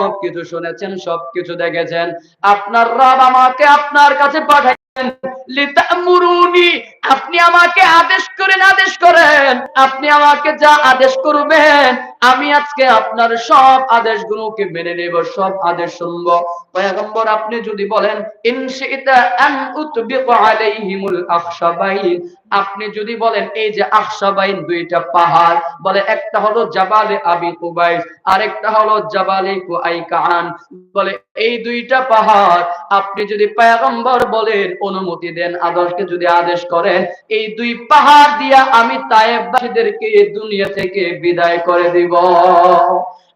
সবকিছু শুনেছেন সবকিছু দেখেছেন। আপনার রব আমাকে আপনার কাছে পাঠাইছেন। লিতামুরুনি আপনি আমাকে আদেশ করেন আদেশ করেন। আপনি আমাকে যা আদেশ করবেন, আমি আজকে আপনার সব আদেশগুলোকে মেনে নেব, সব আদেশ শুনব। পয়গম্বর, আপনি যদি বলেন আপনি যদি বলেন, এই যে আখশাবাইন দুইটা পাহাড় বলে, একটা হলো জাবালে আবি কুবাইস, আরেকটা হলো জাবালে কুআইকান বলে, এই দুইটা পাহাড় আপনি যদি পয়গম্বর বলেন, অনুমতি দেন, আদর্শকে যদি আদেশ করেন এই দুই পাহাড় দিয়া আমি তায়েববাসীদেরকে দুনিয়া থেকে বিদায় করে দিব।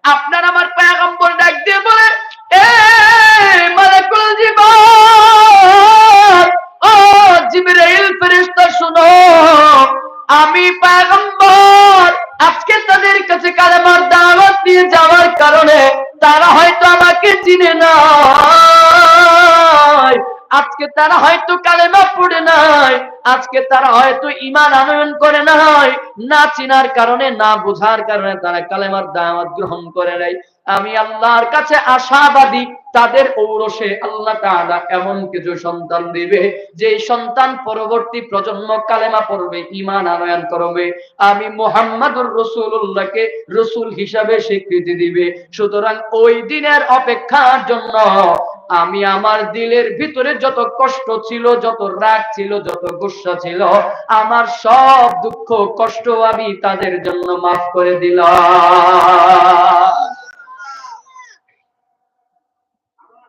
আপনার আমার পয়গম্বর ডাক দিয়ে বলে আমি আজকে তাদের কাছে কালেমার দাওয়াত দিয়ে যাওয়ার কারণে তারা হয়তো আমাকে চিনে না। আজকে তারা হয়তো কালেমা পড়ে নাই, আজকে তারা হয়তো ইমান আনয়ন করে নাই। না চিনার কারণে, না বোঝার কারণে তারা কালেমার দাওয়াত গ্রহণ করে নাই। আমি আল্লাহর কাছে আশাবাদী, তাদের ঔরসে আল্লাহ তাআলা এমন কিছু সন্তান দিবে যে সন্তান পরবর্তী প্রজন্ম কালেমা পড়বে ইমান আনয়ন করবে। আমি মোহাম্মদুর রসুল্লাহকে রসুল হিসাবে স্বীকৃতি দিবে। সুতরাং ওই দিনের অপেক্ষার জন্য আমি আমার দিলের ভিতরে যত কষ্ট ছিল, যত রাগ ছিল, যত গুসা ছিল, আমার সব দুঃখ, কষ্ট আমি তাদের জন্য মাফ করে দিলাম।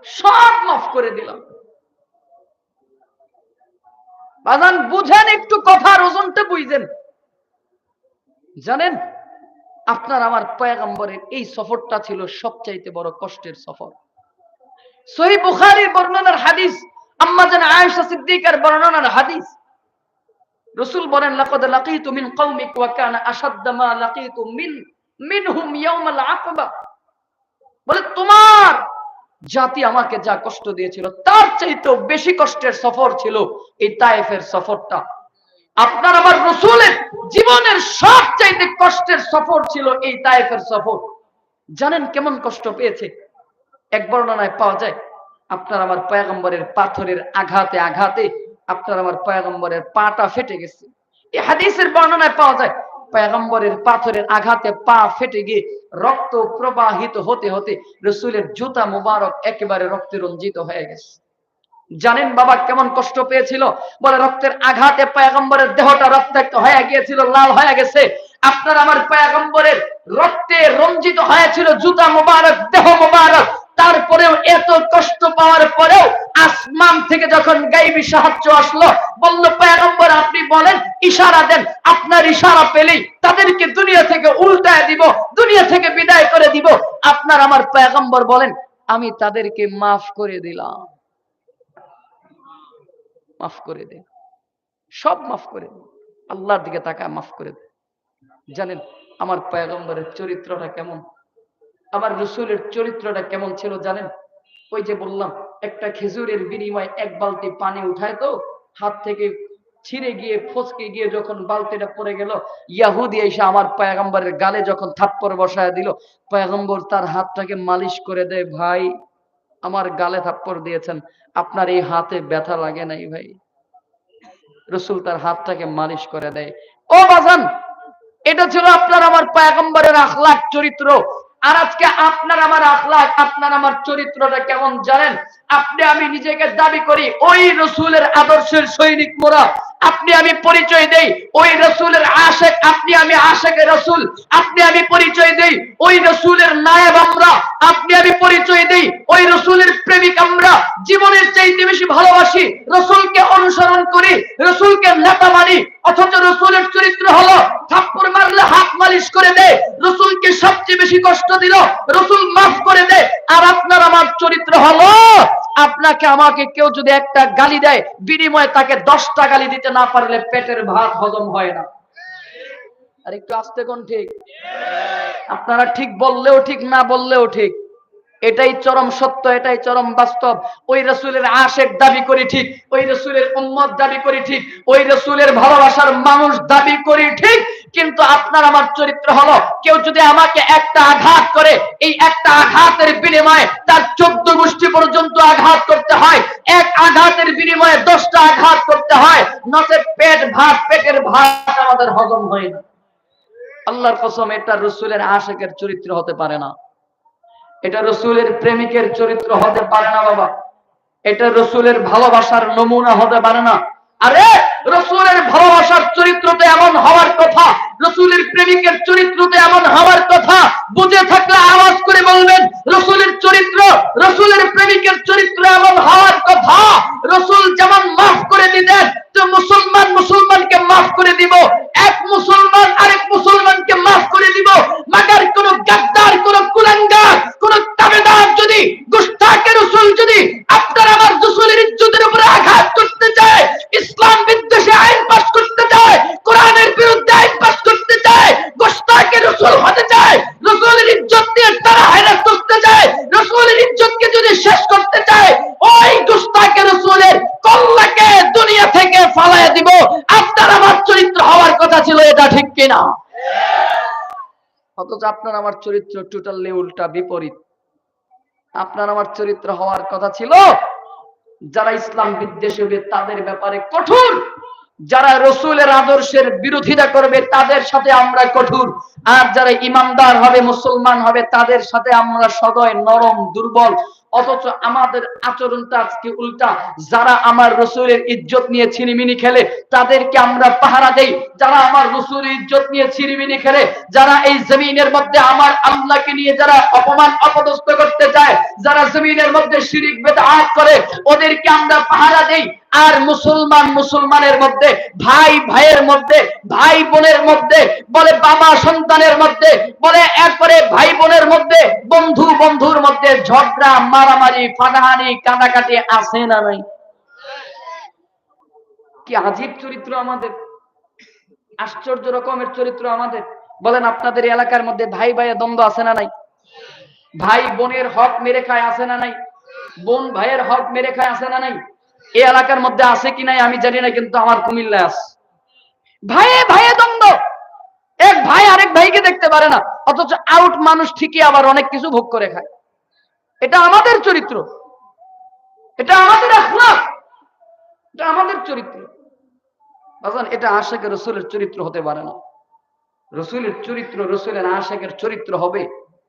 সব মাফ করে দিলাম। বাজান বুঝেন একটু কথার ওজনটা বুঝেন। জানেন, আপনার আমার পয়গম্বরের এই সফরটা ছিল সবচাইতে বড় কষ্টের সফর। সহি বুখারীর বর্ণনার হাদিস, আম্মা জান আয়েশা সিদ্দিকার বর্ণনার হাদিস। রাসূল বলেন, লাকাদ লাকিতু মিন কওমিক ওয়া কানা আশাদ্দা মা লাকিতু মিন, মিনহুম ইয়াউমাল আকবা। বলে, তোমার জাতি আমাকে যা কষ্ট দিয়েছিল, তার চাইতেও বেশি কষ্টের সফর ছিল এই তায়েফের সফরটা। আপনার আমার রসুলের জীবনের সব চাইতে কষ্টের সফর ছিল এই তায়েফের সফর। জানেন কেমন কষ্ট পেয়েছে? এক বর্ণনায় পাওয়া যায় আপনার আমার পয়গম্বরের পাথরের আঘাতে আঘাতে আপনার আমার পয়গম্বরের পাটা ফেটে গেছে। এই হাদিসের বর্ণনায় পাওয়া যায়, পয়গম্বরের পাথরের আঘাতে পা ফেটে গিয়ে রক্ত প্রবাহিত হতে হতে রসুলের জুতা মুবারক একেবারে রক্তে রঞ্জিত হয়ে গেছে। জানেন বাবা কেমন কষ্ট পেয়েছিল? বলে রক্তের আঘাতে পয়গম্বরের দেহটা রক্তাক্ত হয়ে গিয়েছিল, লাল হয়ে গেছে। আপনার আমার পয়গম্বরের রক্তে রঞ্জিত হয়েছিল জুতা মুবারক, দেহ মুবারক তারপরেও এত কষ্ট পাওয়ার পরেও আসমান থেকে যখন গাইবি সাহায্য আসলো, বলল, পয়গম্বর, আপনি বলেন, ইশারা দেন, আপনার ইশারা পেলেই তাদেরকে দুনিয়া থেকে উল্টায় দিব, দুনিয়া থেকে বিদায় করে দিব। আপনার আমার পয়গম্বর বলেন, আমি তাদেরকে মাফ করে দিলাম। মাফ করে দে। সব মাফ করে দে। আল্লাহর দিকে তাকায় মাফ করে দে। জানেন, আমার পয়গম্বরের চরিত্রটা কেমন? আমার রসুলের চরিত্রটা কেমন ছিল জানেন? ওই যে বললাম, একটা খেজুরের বিনিময়ে এক বালতি পানি উঠায় তো, হাত থেকে ছিঁড়ে গিয়ে, ফসকে গিয়ে যখন বালতিটা পড়ে গেল, ইয়াহুদি এসে আমার পয়গম্বরের গালে যখন থাপ্পড় বসায় দিল, পয়গম্বর তার হাতটাকে মালিশ করে দেয়, ভাই, আমার গালে থাপ্পড় দিয়েছেন, আপনার এই হাতে ব্যথা লাগে নাই ভাই। রসুল তার হাতটাকে মালিশ করে দেয়, ও বাজান, এটা ছিল আপনার, আমার পায়গম্বরের আখলাখ চরিত্র। আর আজকে আপনার আমার আখলাখ, আপনার আমার চরিত্রটা কেমন জানেন? আপনি, আমি নিজেকে দাবি করি, ওই রসুলের আদর্শের সৈনিক মোরা আপনি আমি পরিচয় দেই, ওই রসুলের আশেক, আপনি আমি আশেক রসুল, আপনি আমি পরিচয় দেই, ওই রসুলের নায়েব আমরা, আপনি আমি পরিচয় দেই, ওই রসুলের প্রেমিক আমরা। জীবনের চাইতে বেশি ভালোবাসি রসুলকে অনুসরণ করি, রসুলকে নেতা মানি, অথচ রসুলের চরিত্র হলো থাপ্পড় মারলে হাত মালিশ করে দে, রসুলকে সবচেয়ে বেশি কষ্ট দিল, রসুল মাফ করে দে। আর আপনার আমার চরিত্র হলো আপনাকে, আমাকে কেউ যদি একটা গালি দেয়, বিনিময়ে তাকে দশটা গালি দিতে না পারলে পেটের ভাত হজম হয় না। আর একটু আসতে কোন ঠিক? আপনারা ঠিক বললেও ঠিক, না বললেও ঠিক। এটাই চরম সত্য, এটাই চরম বাস্তব। ওই রসুলের আশেক দাবি করি ঠিক, ওই রসুলের উম্মত দাবি করি ঠিক, ওই রসুলের ভালোবাসার মানুষ দাবি করি ঠিক কিন্তু আপনার আমার চরিত্র হলো, কেউ যদি আমাকে একটা আঘাত করে, এই একটা আঘাতের বিনিময়ে তার চোদ্দ গোষ্ঠী পর্যন্ত আঘাত করতে হয়, এক আঘাতের বিনিময়ে দশটা আঘাত করতে হয় নচেত পেট ভাত, পেটের ভাত আমাদের হজম হয় না। আল্লাহর কসম, এটা রসুলের আশেকের চরিত্র হতে পারে না। এটা রসুলের প্রেমিকের চরিত্র হতে পারে না, বাবা। এটা রসুলের ভালোবাসার নমুনা হতে পারে না। আরে, রসুলের ভালোবাসার চরিত্রতে এমন হওয়ার কথা রসুলের প্রেমিকের চরিত্রতে এমন হওয়ার কথা বুঝে থাকলে আওয়াজ করে বলবেন, রসুলের চরিত্র, রসুলের প্রেমিকের চরিত্র এমন হওয়ার কথা। রসুল যেমন মাফ করে দিতেন, তো মুসলমান মুসলমানকে মাফ করে দিব। এক মুসলমান আরেক মুসলমানকে মাফ করে দিব মাগার কোন গাদ্দার কোন কুলাঙ্গার কোন তাবেদার যদি গুস্তাকে রসুল যদি আপনার আমার রসুলের ইজ্জতের উপরে আঘাত করতে চায় ইসলাম বিদ্বেষে আইন পাস করতে চায় কোরআনের বিরুদ্ধে আইন পাস করতে চায় গুস্তাকে রসুল চায়, রসুলের ইজ্জত দিয়ে তারা হায়রাত করতে চায়, রসুলের ইজ্জতকে যদি শেষ করতে চায়, ওই গুস্তাকে রসুলের কল্লাকে দুনিয়া থেকে ফালাইয়া দিব। আপনার আমার চরিত্র হওয়ার কথা ছিল, এটা ঠিক কিনা? অথচ আপনার আমার চরিত্র টোটালি উল্টা বিপরীত। আপনার আমার চরিত্র হওয়ার কথা ছিল, যারা ইসলাম বিদ্বেষী হবে তাদের ব্যাপারে কঠোর যারা রসুলের আদর্শের বিরোধিতা করবে, তাদের সাথে আমরা কঠোর। আর যারা ইমানদার হবে, মুসলমান হবে, তাদের সাথে আমরা সদয়, নরম, দুর্বল। অথচ আমাদের আচরণটা আজকে উল্টা। যারা আমার রসুলের ইজ্জত নিয়ে ছিনিমিনি খেলে, তাদেরকে আমরা পাহারা দেই। যারা আমার রসুলের ইজ্জত নিয়ে ছিনিমিনি খেলে, যারা এই জমিনের মধ্যে আমার আল্লাহকে নিয়ে যারা অপমান, অপদস্থ করতে চায়, যারা জমিনের মধ্যে শিরিক বেদাত করে, ওদেরকে আমরা পাহারা দেই। আর মুসলমান মুসলমানের মধ্যে, ভাই ভাইয়ের মধ্যে, ভাই বোনের মধ্যে, বলে বাবা সন্তানের মধ্যে, বলে একবারে ভাই বোনের মধ্যে, বন্ধু বন্ধুর মধ্যে ঝগড়া, মারামারি ফাটাহানি কাটাকাটি আছে না নাই? কি আজীব চরিত্র আমাদের? আশ্চর্য রকমের চরিত্র আমাদের। বলেন, আপনাদের এলাকার মধ্যে ভাই ভাইয়ের দ্বন্দ্ব আছে না নাই? ভাই বোনের হক মেরে খায় আছে না নাই? বোন ভাইয়ের হক মেরে খায় আছে না নাই? এই এলাকার মধ্যে আছে কি নাই আমি জানি না, কিন্তু আমার কুমিল্লায় আছে। ভাইয়ে ভাইয়ে দ্বন্দ্ব। এক ভাই আরেক ভাইকে দেখতে পারে না, অথচ আউট মানুষ ঠিকই আবার অনেক কিছু ভোগ করে খায়। এটা আমাদের চরিত্র। এটা আমাদের এটা আমাদের চরিত্র। বাজান, এটা আশেকের রসুলের চরিত্র হতে পারে না। রসুলের চরিত্র, রসুলের আশেকের চরিত্র হবে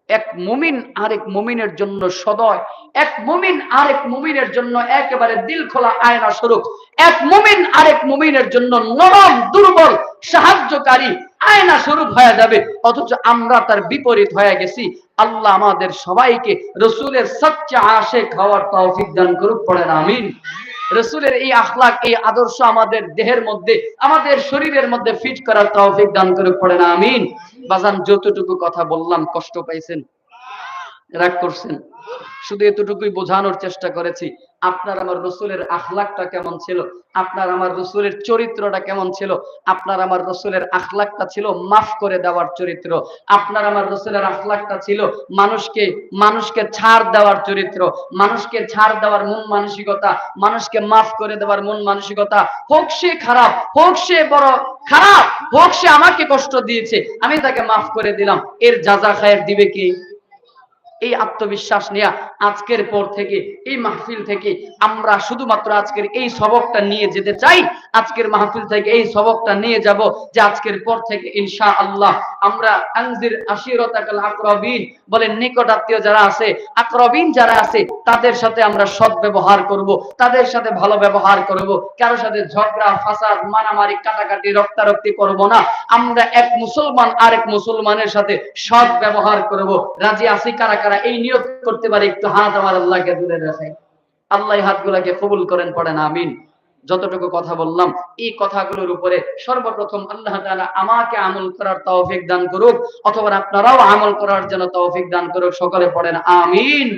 এক মুমিন আরেক মুমিনের জন্য সদয়, এক মুমিন আরেক মুমিনের জন্য একেবারে দিল খোলা আয়না স্বরূপ, এক মুমিন আরেক মুমিনের জন্য নরম, দুর্বল, সাহায্যকারী আয়না স্বরূপ হয়ে যাবে। অথচ আমরা তার বিপরীত হয়ে গেছি। আল্লাহ আমাদের সবাইকে রসুলের সচ্চা আশেক হওয়ার তৌফিক দান করুক, পড়েন, আমিন। রসুলের এই আখলাক, এই আদর্শ আমাদের দেহের মধ্যে, আমাদের শরীরের মধ্যে ফিট করার তৌফিক দান করে পড়ে না আমিন। বাজান, যতটুকু কথা বললাম, কষ্ট পাইছেন, রাগ করছেন। শুধু এতটুকুই বোঝানোর চেষ্টা করেছি। আপনার আমার রসুলের আখলাকটা কেমন ছিল? আপনার আমার রসুলের চরিত্রটা কেমন ছিল? আপনার আমার রসুলের আখলাকটা ছিল মাফ করে দেওয়ার চরিত্র। আপনার আমার রসুলের আখলাকটা ছিল মানুষকে মানুষকে ছাড় দেওয়ার চরিত্র। মানুষকে ছাড় দেওয়ার মন মানসিকতা, মানুষকে মাফ করে দেওয়ার মন মানসিকতা। হোক সে খারাপ, হোক সে বড় খারাপ, হোক সে আমাকে কষ্ট দিয়েছে, আমি তাকে মাফ করে দিলাম। এর যা যা খায়ের দিবে কি? এই আত্মবিশ্বাস নিয়ে আজকের পর থেকে, এই মাহফিল থেকে আমরা শুধুমাত্র আজকের এই সবকটা নিয়ে যেতে চাই। আজকের মাহফিল থেকে এই সবকটা নিয়ে যাব যে আজকের পর থেকে ইনশা আল্লাহ আমরা আনজির আশিরতাকাল আকরবিন বলেন নিকট আত্মীয় যারা আছে, আকরবিন যারা আছে, তাদের সাথে আমরা সৎ ব্যবহার করব, তাদের সাথে ভালো ব্যবহার করব। কারোর সাথে ঝগড়া, ফাসাদ, মারামারি, কাটাকাটি, রক্তারক্তি করব না। আমরা এক মুসলমান আরেক মুসলমানের সাথে সৎ ব্যবহার করব। রাজি আসি কারা? কারা এই নিয়ত করতে পারে, একটু হাত আমার আল্লাহকে দূরে রাখে আল্লাহ হাতগুলাকে কবুল করেন, পড়েন, আমিন। যতটুকু কথা বললাম, এই কথাগুলোর উপরে সর্বপ্রথম আল্লাহ তাআলা আমাকে আমল করার তৌফিক দান করুক, অথবা আপনারাও আমল করার জন্য তৌফিক দান করুক, সকলে পড়েন, আমিন।